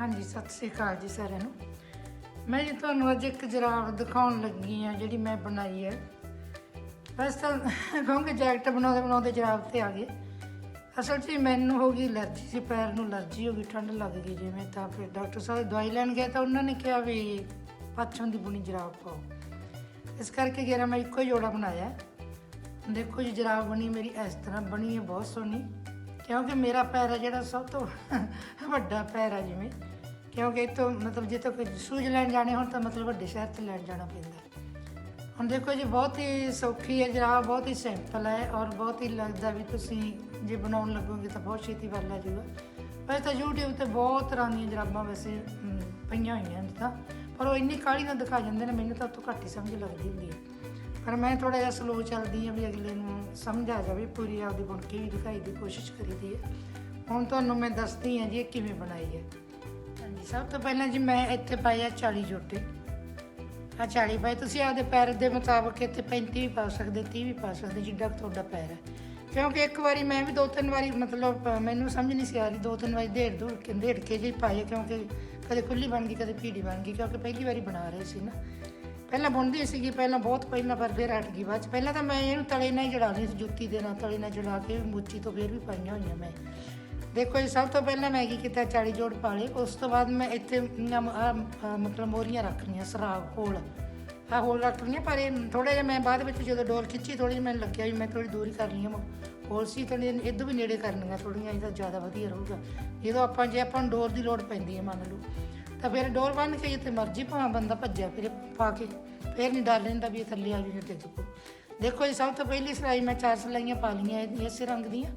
ਹਾਂਜੀ, ਸਤਿ ਸ੍ਰੀ ਅਕਾਲ ਜੀ ਸਾਰਿਆਂ ਨੂੰ। ਮੈਂ ਜੀ ਤੁਹਾਨੂੰ ਅੱਜ ਇੱਕ ਜਰਾਬ ਦਿਖਾਉਣ ਲੱਗੀ ਆ ਜਿਹੜੀ ਮੈਂ ਬਣਾਈ ਹੈ। ਬਸ ਤਾਂ ਕਹੋਗੇ ਜੈਕਟ ਬਣਾਉਂਦੇ ਬਣਾਉਂਦੇ ਜਰਾਬ ਤੇ ਆ ਗਏ। ਅਸਲ 'ਚ ਮੈਨੂੰ ਹੋ ਗਈ ਅਲਰਜੀ ਸੀ ਪੈਰ ਨੂੰ ਅਲਰਜੀ ਹੋ ਗਈ, ਠੰਡ ਲੱਗ ਗਈ ਜਿਵੇਂ ਤਾਂ ਫਿਰ ਡਾਕਟਰ ਸਾਹਿਬ ਦਵਾਈ ਲੈਣ ਗਏ ਤਾਂ ਉਹਨਾਂ ਨੇ ਕਿਹਾ ਵੀ ਪੱਛਮ ਦੀ ਬੁਣੀ ਜਰਾਬ ਪਾਓ। ਇਸ ਕਰਕੇ ਜਿਹੜਾ ਮੈਂ ਇੱਕੋ ਹੀ ਜੋੜਾ ਬਣਾਇਆ। ਦੇਖੋ ਜੀ ਜਰਾਬ ਬਣੀ ਮੇਰੀ ਇਸ ਤਰ੍ਹਾਂ ਬਣੀ ਹੈ, ਬਹੁਤ ਸੋਹਣੀ। ਕਿਉਂਕਿ ਮੇਰਾ ਪੈਰ ਹੈ ਜਿਹੜਾ ਸਭ ਤੋਂ ਵੱਡਾ ਪੈਰ ਹੈ ਜਿਵੇਂ। ਕਿਉਂਕਿ ਇਹ ਤੋਂ ਮਤਲਬ ਜੇ ਤਾਂ ਕੋਈ ਸੂਜ ਲੈਣ ਜਾਣੇ ਹੋਣ ਤਾਂ ਮਤਲਬ ਵੱਡੇ ਸ਼ਹਿਰ ਤੇ ਲੈਣ ਜਾਣਾ ਪੈਂਦਾ। ਹੁਣ ਦੇਖੋ ਜੀ, ਬਹੁਤ ਹੀ ਸੌਖੀ ਹੈ ਜਰਾਬ ਬਹੁਤ ਹੀ ਸਿੰਪਲ ਹੈ ਔਰ ਬਹੁਤ ਹੀ ਲੱਗਦਾ ਵੀ ਤੁਸੀਂ ਜੇ ਬਣਾਉਣ ਲੱਗੋਗੇ ਤਾਂ ਬਹੁਤ ਛੇਤੀ ਵੱਲ ਆ ਜਾਊਗਾ। ਵੈਸੇ ਤਾਂ YouTube ਤੇ ਬਹੁਤ ਤਰ੍ਹਾਂ ਦੀਆਂ ਜਰਾਬਾਂ ਵੈਸੇ ਪਈਆਂ ਹੋਈਆਂ ਨੇ ਤਾਂ। ਪਰ ਉਹ ਇੰਨੀ ਕਾਹਲੀ ਨਾਲ ਦਿਖਾ ਜਾਂਦੇ ਨੇ, ਮੈਨੂੰ ਤਾਂ ਉਹ ਤੋਂ ਘੱਟ ਹੀ ਸਮਝ ਲੱਗਦੀ ਹੁੰਦੀ ਹੈ। ਪਰ ਮੈਂ ਥੋੜਾ ਜਿਹਾ ਸਲੋ ਚੱਲਦੀ ਹਾਂ ਵੀ ਅਗਲੇ ਨੂੰ ਸਮਝ ਆ ਜਾਵੇ ਪੂਰੀ ਆਪਦੀ ਬੁਣ ਕੇ ਵੀ ਦਿਖਾਈ ਦੀ ਕੋਸ਼ਿਸ਼ ਕਰੀਦੀ ਹੈ। ਹੁਣ ਤੁਹਾਨੂੰ ਮੈਂ ਦੱਸਦੀ ਹਾਂ ਜੀ ਇਹ ਕਿਵੇਂ ਬਣਾਈ ਹੈ। ਹਾਂਜੀ। ਸਭ ਤੋਂ ਪਹਿਲਾਂ ਜੀ ਮੈਂ ਇੱਥੇ ਪਾਇਆ 40 ਜੋਟੇ ਆ 40 ਪਾਏ। ਤੁਸੀਂ ਆਪਦੇ ਪੈਰ ਦੇ ਮੁਤਾਬਕ ਇੱਥੇ 35 ਵੀ ਪਾ ਸਕਦੇ 30 ਵੀ ਪਾ ਸਕਦੇ ਜਿੱਡਾ ਤੁਹਾਡਾ ਪੈਰ ਹੈ। ਕਿਉਂਕਿ ਇੱਕ ਵਾਰੀ ਮੈਂ ਵੀ ਦੋ ਤਿੰਨ ਵਾਰੀ ਮਤਲਬ ਮੈਨੂੰ ਸਮਝ ਨਹੀਂ ਸੀ ਆ ਰਹੀ ਦੋ ਤਿੰਨ ਵਾਰੀ ਢੇੜ ਦੂੜ ਕੇ ਢੇੜ ਕੇ ਜੀ ਪਾਏ ਕਿਉਂਕਿ ਕਦੇ ਖੁੱਲੀ ਬਣ ਗਈ ਕਦੇ ਭੀੜੀ ਬਣ ਗਈ ਕਿਉਂਕਿ ਪਹਿਲੀ ਵਾਰੀ ਬਣਾ ਰਹੇ ਸੀ ਨਾ। ਪਹਿਲਾਂ ਬੁਣਦੀ ਸੀਗੀ, ਪਹਿਲਾਂ ਬਹੁਤ ਪਹਿਲਾਂ ਪਰ ਫਿਰ ਹਟ ਗਈ ਬਾਅਦ ਚ। ਪਹਿਲਾਂ ਤਾਂ ਮੈਂ ਇਹਨੂੰ ਤਲੇ ਨਾਲ ਹੀ ਜੜਾ ਸੀ, ਜੁੱਤੀ ਦੇ ਨਾਲ ਤਲੇ ਨਾਲ ਜੜਾ ਕੇ ਮੁੱਚੀ ਤੋਂ ਫਿਰ ਵੀ ਪਾਈਆਂ ਹੋਈਆਂ ਮੈਂ। ਦੇਖੋ ਜੀ ਸਭ ਤੋਂ ਪਹਿਲਾਂ ਮੈਂ ਕੀ ਕੀਤਾ 40 ਜੋੜ ਪਾ ਲਏ। ਉਸ ਤੋਂ ਬਾਅਦ ਮੈਂ ਇੱਥੇ ਮਤਲਬ ਮੋਰੀਆਂ ਰੱਖਣੀਆਂ ਲਈਆਂ ਸਰਾਬ ਹੋਲ। ਆ ਹੋਲ ਰੱਖ ਲਈਆਂ, ਪਰ ਇਹ ਥੋੜਾ ਜਿਹਾ ਮੈਂ ਬਾਅਦ ਵਿੱਚ ਜਦੋਂ ਡੋਰ ਖਿੱਚੀ ਥੋੜੀ ਜਿਹੀ ਮੈਨੂੰ ਲੱਗਿਆ ਵੀ ਮੈਂ ਥੋੜੀ ਦੂਰੀ ਕਰ ਲਈਆਂ ਹੋਲ ਸੀ ਥੋੜੀ ਇਦੋਂ ਵੀ ਨੇੜੇ ਕਰਨੀਆਂ ਥੋੜੀਆਂ ਇਹਦਾ ਜ਼ਿਆਦਾ ਵਧੀਆ ਰਹੂਗਾ। ਜਦੋਂ ਆਪਾਂ, ਜੇ ਆਪਾਂ ਨੂੰ ਡੋਰ ਦੀ ਲੋੜ ਪੈਂਦੀ ਹੈ ਮੰਨ ਲਓ ਤਾਂ ਫਿਰ ਡੋਰ ਬੰਨ ਕੇ ਜਿੱਥੇ ਮਰਜ਼ੀ ਭਾਵੇਂ ਬੰਦਾ ਭੱਜਿਆ ਫਿਰ, ਪਾ ਕੇ, ਫਿਰ ਨਹੀਂ ਡਰ ਲੈਂਦਾ ਵੀ ਇਹ ਥੱਲੇ ਆ ਜੂ ਤੇ ਚੁੱਕੋ ਦੇਖੋ ਜੀ ਸਭ ਤੋਂ ਪਹਿਲੀ ਸਿਲਾਈ ਮੈਂ ਚਾਰ ਸਿਲਾਈਆਂ ਪਾ ਲਈਆਂ ਇਹ- ਇਸੇ ਰੰਗ ਦੀਆਂ।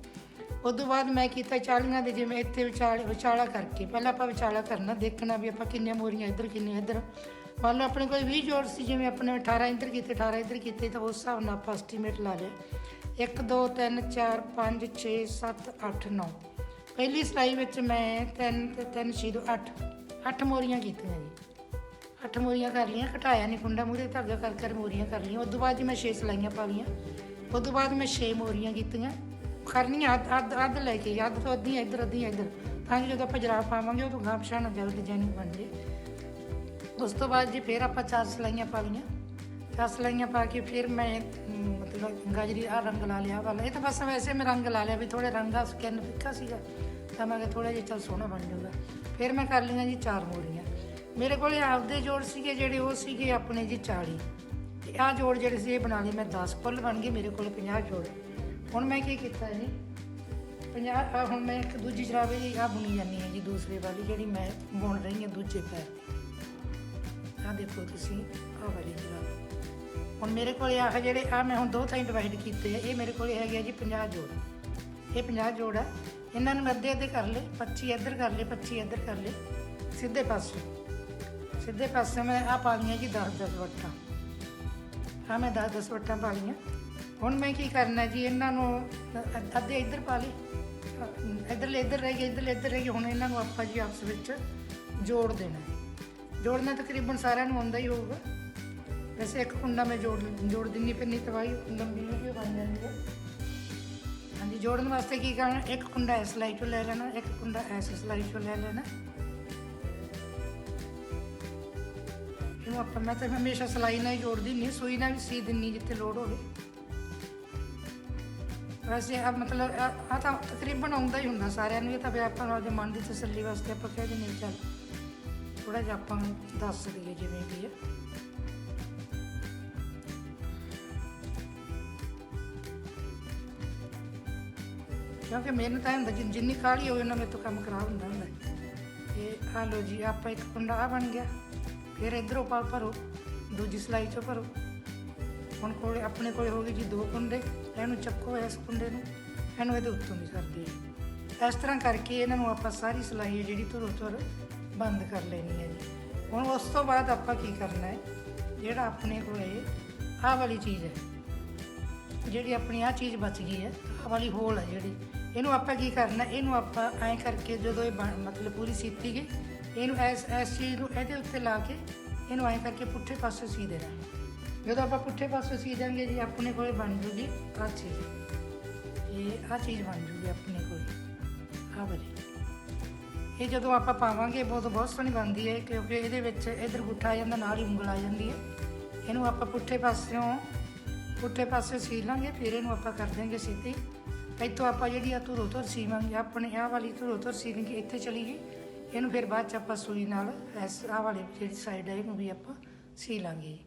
ਉਸ ਤੋਂ ਬਾਅਦ ਮੈਂ ਕੀਤਾ ਚਾਲੀਆਂ ਦੇ ਜਿਵੇਂ ਇੱਥੇ ਵਿਚਾਲੇ ਵਿਚਾਲਾ ਕਰਕੇ। ਪਹਿਲਾਂ ਆਪਾਂ ਵਿਚਾਲਾ ਕਰਨਾ, ਦੇਖਣਾ ਵੀ ਆਪਾਂ ਕਿੰਨੀਆਂ ਮੋਰੀਆਂ ਇੱਧਰ, ਕਿੰਨੀਆਂ ਇੱਧਰ। ਮੰਨ ਲਓ ਆਪਣੇ ਕੋਲ 20 ਜੋੜ ਸੀ, ਜਿਵੇਂ ਆਪਣੇ 18 ਇੱਧਰ ਕੀਤੇ 18 ਇੱਧਰ ਕੀਤੇ, ਤਾਂ ਉਸ ਹਿਸਾਬ ਨਾਲ ਆਪਾਂ ਐਸਟੀਮੇਟ ਲਾ ਲਿਆ। 1 2 3 4 5 6 7 8 9 ਪਹਿਲੀ ਸਿਲਾਈ ਵਿੱਚ ਮੈਂ 3 ਤੇ 3 6 ਦੋ 8 ਅੱਠ ਮੋਰੀਆਂ ਕੀਤੀਆਂ ਜੀ। ਅੱਠ ਮੋਰੀਆਂ ਕਰ ਲਈਆਂ, ਘਟਾਇਆ ਨਹੀਂ ਕੁੰਡਾ ਮੂਰੇ ਧਾਗਾ ਕਰ ਕਰ ਮੋਰੀਆਂ ਕਰ ਲਈਆਂ। ਉਸ ਤੋਂ ਬਾਅਦ ਜੀ ਮੈਂ 6 ਸਿਲਾਈਆਂ ਪਾ ਲਈਆਂ। ਉਸ ਤੋਂ ਬਾਅਦ ਮੈਂ 6 ਮੋਰੀਆਂ ਕੀਤੀਆਂ। ਕਰਨੀਆਂ ਅੱਧ ਅੱਧ ਅੱਧ ਲੈ ਕੇ, ਅੱਧ ਤੋਂ ਅੱਧੀਆਂ ਇੱਧਰ ਅੱਧੀਆਂ ਇੱਧਰ। ਤਾਂ ਕਿ ਜਦੋਂ ਆਪਾਂ ਜਰਾਬ ਪਾਵਾਂਗੇ, ਉਦੋਂ ਗਾਂ ਪਛਾਣ ਜਾਊ ਡਿਜ਼ਾਈਨ ਬਣ ਜੇ ਉਸ ਤੋਂ ਬਾਅਦ ਜੀ ਫਿਰ ਆਪਾਂ ਚਾਰ ਸਿਲਾਈਆਂ ਪਾ ਲਈਆਂ। ਚਾਰ ਸਿਲਾਈਆਂ ਪਾ ਕੇ ਫਿਰ ਮੈਂ ਮਤਲਬ ਗਾਜਰੀ ਆ ਰੰਗ ਲਾ ਲਿਆ ਵਾਲਾ। ਇਹ ਤਾਂ ਬਸ ਵੈਸੇ ਮੈਂ ਰੰਗ ਲਾ ਲਿਆ, ਵੀ ਥੋੜੇ ਰੰਗ ਦਾ ਸਕਿਨ ਫਿੱਕਾ ਸੀਗਾ। ਤਾਂ ਮੈਂ ਕਿਹਾ ਥੋੜਾ ਜਿਹਾ ਚੱਲ ਸੋਹਣਾ ਬਣ ਜਾਊਗਾ। ਫਿਰ ਮੈਂ ਕਰ ਲਈਆਂ ਜੀ ਚਾਰ ਮੋਰੀਆਂ ਮੇਰੇ ਕੋਲੇ ਆਪਦੇ ਜੋੜ ਸੀਗੇ, ਜਿਹੜੇ ਉਹ ਸੀਗੇ ਆਪਣੇ ਜੀ 40 ਤੇ ਆਹ ਜੋੜ ਜਿਹੜੇ ਸੀ, ਇਹ ਬਣਾ ਲਏ ਮੈਂ 10 ਕੁੱਲ ਬਣ ਗਏ ਮੇਰੇ ਕੋਲ 50 ਜੋੜ। ਹੁਣ ਮੈਂ ਕੀ ਕੀਤਾ ਜੀ? 50 ਆਹ ਹੁਣ ਮੈਂ ਇੱਕ ਦੂਜੀ ਜਰਾਬੇ ਦੀ ਆ ਬੁਣੀ ਜਾਂਦੀ ਹੈ ਜੀ ਦੂਸਰੇ ਵਾਲੀ, ਜਿਹੜੀ ਮੈਂ ਬੁਣ ਰਹੀ ਹਾਂ ਦੂਜੇ ਪੈਰ ਦੀ ਆਹ ਦੇਖੋ ਤੁਸੀਂ, ਆਹ ਵਾਲੀ ਜਰਾਬ ਹੁਣ ਮੇਰੇ ਕੋਲੇ ਆਹ ਜਿਹੜੇ ਆ ਮੈਂ ਹੁਣ ਦੋ ਥਾਈਂ ਡਿਵਾਈਡ ਕੀਤੇ ਆ। ਇਹ ਮੇਰੇ ਕੋਲੇ ਹੈਗੇ ਆ ਜੀ 50 ਜੋੜ। ਇਹ 50 ਜੋੜ ਆ। ਇਹਨਾਂ ਨੂੰ ਮੈਂ ਅੱਧੇ ਅੱਧੇ ਕਰ ਲਏ 25 ਇੱਧਰ ਕਰ ਲਏ 25 ਇੱਧਰ ਕਰ ਲਏ, ਸਿੱਧੇ ਪਾਸੇ। ਸਿੱਧੇ ਪਾਸੇ ਮੈਂ ਆ ਪਾ ਲਈਆਂ ਜੀ 10 10 ਵੱਟਾਂ। ਆ ਮੈਂ 10 10 ਵੱਟਾਂ ਪਾ ਲਈਆਂ। ਹੁਣ ਮੈਂ ਕੀ ਕਰਨਾ ਜੀ, ਇਹਨਾਂ ਨੂੰ ਅੱਧੇ ਇੱਧਰ ਪਾ ਲਏ। ਇੱਧਰਲੇ ਇੱਧਰ ਰਹਿ ਗਏ, ਇੱਧਰਲੇ ਇੱਧਰ ਰਹਿ ਗਏ, ਹੁਣ ਇਹਨਾਂ ਨੂੰ ਆਪਾਂ ਜੀ ਆਪਸ ਵਿੱਚ ਜੋੜ ਦੇਣਾ ਜੋੜਨਾ ਤਕਰੀਬਨ ਸਾਰਿਆਂ ਨੂੰ ਆਉਂਦਾ ਹੀ ਹੋਊਗਾ। ਵੈਸੇ ਇੱਕ ਕੁੰਡਾ ਮੈਂ ਜੋੜ ਜੋੜ ਦਿੰਨੀ ਫਿਰ ਨਹੀਂ ਤਵਾਈ ਲੰਬੀ ਵੀਡੀਓ ਬਣ ਜਾਂਦੀ ਹੈ। ਜੋੜਨ ਵਾਸਤੇ ਕੀ ਕਰਨਾ? ਇੱਕ ਕੁੰਡਾ ਇਸ ਸਲਾਈ ਚੋਂ ਲੈ ਲੈਣਾ, ਇੱਕ ਕੁੰਡਾ ਇਸ ਸਲਾਈ ਚੋਂ ਲੈ ਲੈਣਾ। ਇਹਨੂੰ ਆਪਾਂ, ਮੈਂ ਤਾਂ ਹਮੇਸ਼ਾ ਸਲਾਈ ਨਾਲ ਹੀ ਜੋੜਦੀ ਨਹੀਂ ਸੂਈ ਨਾਲ ਵੀ ਸੀ ਦਿੰਨੀ ਜਿੱਥੇ ਲੋੜ ਹੋਵੇ। ਵੈਸੇ ਆ ਮਤਲਬ, ਆ ਤਾਂ ਤਕਰੀਬਨ ਆਉਂਦਾ ਹੀ ਹੁੰਦਾ ਸਾਰਿਆਂ ਨੂੰ, ਇਹ ਤਾਂ ਫਿਰ ਆਪਾਂ ਨੂੰ ਆਪਦੇ ਮਨ ਦੀ ਤਸੱਲੀ ਵਾਸਤੇ ਆਪਾਂ ਕਹਿ ਦਿੰਦੇ ਹਾਂ ਚੱਲ। ਥੋੜਾ ਜਿਹਾ ਆਪਾਂ ਦੱਸ ਦਈਏ ਜਿਵੇਂ ਵੀ ਹੈ। ਕਿਉਂਕਿ ਮਿਹਨਤ ਤਾਂ ਇਹ ਹੁੰਦਾ, ਜਿੰਨ ਜਿੰਨੀ ਕਾਹਲੀ ਹੋਵੇ ਉਹਨਾਂ ਮੇਰੇ ਤੋਂ ਕੰਮ ਖਰਾਬ ਹੁੰਦਾ ਹੁੰਦਾ। ਇਹ ਆ ਲੋ ਜੀ, ਆਪਾਂ ਇੱਕ ਕੁੰਡਾ ਆਹ ਬਣ ਗਿਆ। ਫਿਰ ਇਧਰੋਂ ਪਾ ਭਰੋ, ਦੂਜੀ ਸਲਾਈ ਚੋਂ ਭਰੋ। ਹੁਣ ਕੋਲੇ, ਆਪਣੇ ਕੋਲੇ ਹੋ ਗਏ ਜੀ ਦੋ ਕੁੰਡੇ। ਇਹਨੂੰ ਚੱਕੋ ਇਸ ਕੁੰਡੇ ਨੂੰ। ਇਹਨੂੰ ਇਹਦੇ ਉੱਤੋਂ ਨਹੀਂ ਕਰਦੇ ਇਸ ਤਰ੍ਹਾਂ ਕਰਕੇ ਇਹਨਾਂ ਨੂੰ ਆਪਾਂ ਸਾਰੀ ਸਲਾਈ ਹੈ ਜਿਹੜੀ ਧੁਰ ਧੁਰ ਬੰਦ ਕਰ ਲੈਣੀ ਹੈ ਜੀ। ਹੁਣ ਉਸ ਤੋਂ ਬਾਅਦ ਆਪਾਂ ਕੀ ਕਰਨਾ ਹੈ? ਜਿਹੜਾ ਆਪਣੇ ਕੋਲੇ ਆਹ ਵਾਲੀ ਚੀਜ਼ ਹੈ, ਜਿਹੜੀ ਆਪਣੀ ਆ ਚੀਜ਼ ਬਚ ਗਈ ਹੈ, ਆਹ ਵਾਲੀ ਹੋਲ ਹੈ ਜਿਹੜੀ ਇਹਨੂੰ ਆਪਾਂ ਕੀ ਕਰਨਾ, ਇਹਨੂੰ ਆਪਾਂ ਐਂ ਕਰਕੇ ਜਦੋਂ ਇਹ ਬਣ- ਮਤਲਬ ਪੂਰੀ ਸੀਤੀ ਗਈ, ਇਹਨੂੰ ਇਸ ਇਸ ਚੀਜ਼ ਨੂੰ ਇਹਦੇ ਉੱਤੇ ਲਾ ਕੇ ਇਹਨੂੰ ਐਂ ਕਰਕੇ ਪੁੱਠੇ ਪਾਸੇ ਸੀ ਦੇਣਾ। ਜਦੋਂ ਆਪਾਂ ਪੁੱਠੇ ਪਾਸੇ ਸੀ ਦਾਂਗੇ ਜੀ, ਆਪਣੇ ਕੋਲੇ ਬਣ ਜੂਗੀ ਆਹ ਚੀਜ਼। ਇਹ ਆਹ ਚੀਜ਼ ਬਣ ਜੂਗੀ ਆਪਣੇ ਕੋਲੇ। ਆਹ ਵਾਲੀ। ਇਹ ਜਦੋਂ ਆਪਾਂ ਪਾਵਾਂਗੇ, ਬਹੁਤ ਬਹੁਤ ਸੋਹਣੀ ਬਣਦੀ ਹੈ, ਕਿਉਂਕਿ ਇਹਦੇ ਵਿੱਚ ਇਧਰ ਗੁੱਠਾ ਆ ਜਾਂਦਾ, ਨਾਲ ਹੀ ਉਂਗਲ ਆ ਜਾਂਦੀ ਹੈ। ਇਹਨੂੰ ਆਪਾਂ ਪੁੱਠੇ ਪਾਸਿਓਂ, ਪੁੱਠੇ ਪਾਸੇ ਸੀ ਲਾਂਗੇ, ਫਿਰ ਇਹਨੂੰ ਆਪਾਂ ਕਰ ਦਿਆਂਗੇ ਸਿੱਧੀ ਇੱਥੋਂ ਆਪਾਂ ਜਿਹੜੀ ਆ ਧੁਰੋ ਧੁਰ ਸੀਵਾਂਗੇ ਆਪਣੇ ਆਹ ਵਾਲੀ ਧੁਰੋ ਧੁਰ ਸੀਵਾਂਗੇ ਇੱਥੇ ਚਲੀ ਗਈ। ਇਹਨੂੰ ਫਿਰ ਬਾਅਦ ਚ ਆਪਾਂ ਸੂਈ ਨਾਲ ਇਸ ਆਹ ਵਾਲੀ ਜਿਹੜੀ ਸਾਈਡ ਹੈ ਇਹਨੂੰ ਵੀ ਆਪਾਂ ਸੀ ਲਾਂਗੇ।